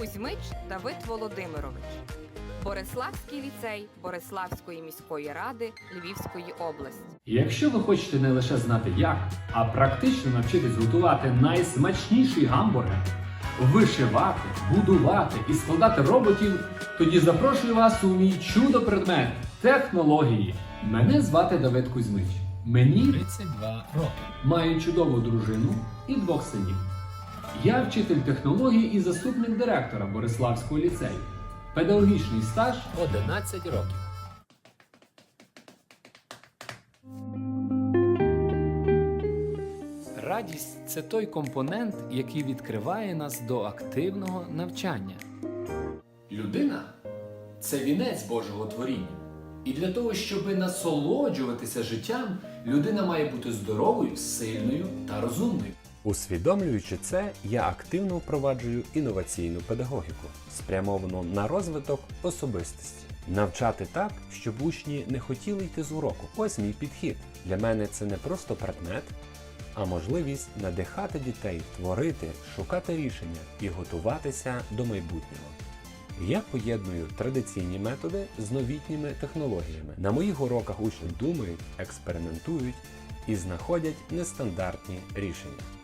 Кузьмич Давид Володимирович. Бориславський ліцей Бориславської міської ради Львівської області. Якщо ви хочете не лише знати як, а практично навчитись готувати найсмачніший гамбургер, вишивати, будувати і складати роботів, тоді запрошую вас у мій чудо-предмет технології. Мене звати Давид Кузьмич. Мені 32 роки. маю чудову дружину і двох синів. Я вчитель технології і заступник директора Бориславського ліцею. Педагогічний стаж 11 років. Радість це той компонент, який відкриває нас до активного навчання. Людина це вінець Божого творіння. І для того, щоб насолоджуватися життям, людина має бути здоровою, сильною та розумною. Усвідомлюючи це, я активно впроваджую інноваційну педагогіку, спрямовану на розвиток особистості. Навчати так, щоб учні не хотіли йти з уроку. Ось мій підхід. Для мене це не просто предмет, а можливість надихати дітей творити, шукати рішення і готуватися до майбутнього. Я поєдную традиційні методи з новітніми технологіями. На моїх уроках учні думають, експериментують і знаходять нестандартні рішення.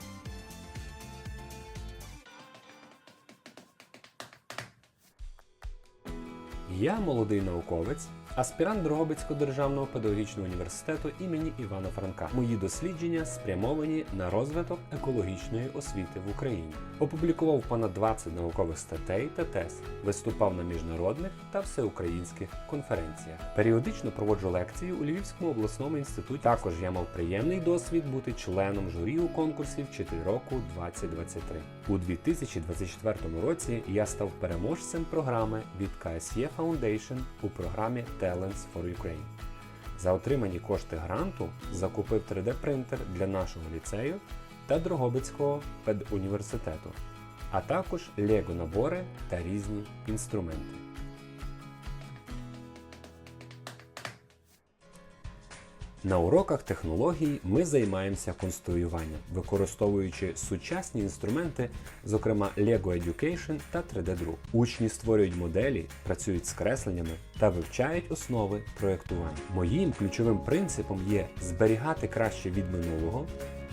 Я молодий науковець, аспірант Дрогобицького державного педагогічного університету імені Івана Франка. Мої дослідження спрямовані на розвиток екологічної освіти в Україні. Опублікував понад 20 наукових статей та тез, виступав на міжнародних та всеукраїнських конференціях. Періодично проводжу лекції у Львівському обласному інституті. Також я мав приємний досвід бути членом журі у конкурсі Вчитель року 2023. У 2024 році я став переможцем програми від КСЄ KSE Foundation у програмі Talents for Ukraine. За отримані кошти гранту закупив 3D-принтер для нашого ліцею та Дрогобицького педуніверситету, а також Лего-набори та різні інструменти. На уроках технологій ми займаємося конструюванням, використовуючи сучасні інструменти, зокрема Lego Education та 3D-друк. Учні створюють моделі, працюють з кресленнями та вивчають основи проєктування. Моїм ключовим принципом є зберігати краще від минулого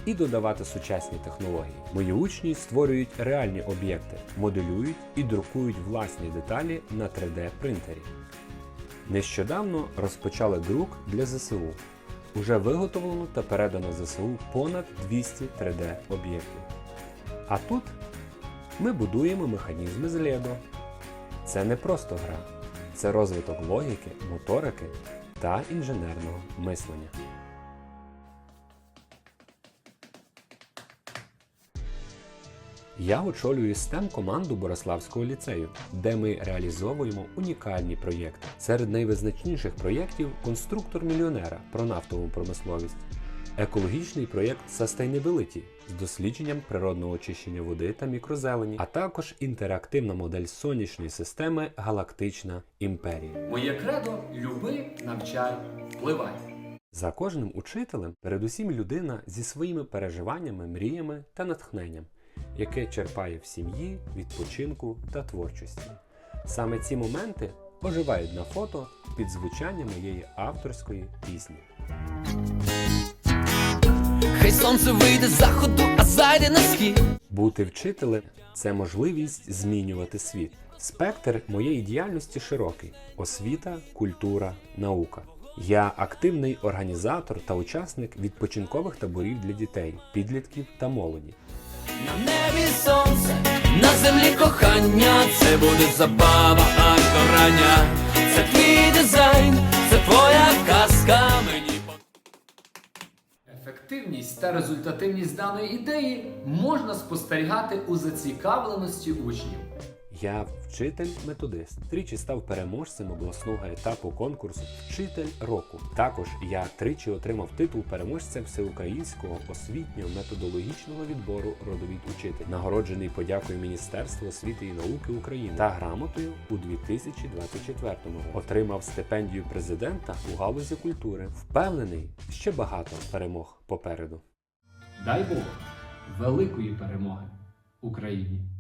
і додавати сучасні технології. Мої учні створюють реальні об'єкти, моделюють і друкують власні деталі на 3D принтері. Нещодавно розпочали друк для ЗСУ. Уже виготовлено та передано ЗСУ понад 200 3D об'єктів. А тут ми будуємо механізми з Лего. Це не просто гра, це розвиток логіки, моторики та інженерного мислення. Я очолюю STEM команду Бориславського ліцею, де ми реалізовуємо унікальні проєкти. Серед найвизначніших проєктів конструктор мільйонера про нафтову промисловість, екологічний проєкт Sustainability з дослідженням природного очищення води та мікрозелені, а також інтерактивна модель сонячної системи Галактична імперія. Моє кредо люби, навчай, впливай. За кожним учителем передусім людина зі своїми переживаннями, мріями та натхненням, яке черпає в сім'ї, відпочинку та творчості. Саме ці моменти оживають на фото під звучання моєї авторської пісні. Хай сонце вийде з заходу, а зайде на схід. Бути вчителем це можливість змінювати світ. Спектр моєї діяльності широкий: освіта, культура, наука. Я активний організатор та учасник відпочинкових таборів для дітей, підлітків та молоді. На небі сонце, на землі кохання. Це буде забава, а корання. Це твій дизайн, це твоя казка. Мені Ефективність та результативність даної ідеї можна спостерігати у зацікавленості учнів. Я вчитель-методист. Тричі став переможцем обласного етапу конкурсу Вчитель року. Також я тричі отримав титул переможця всеукраїнського освітнього методологічного відбору Родовід учитель, нагороджений подякою Міністерства освіти і науки України та грамотою у 2024 році. Отримав стипендію президента у галузі культури. Впевнений, ще багато перемог попереду. Дай Бог великої перемоги Україні!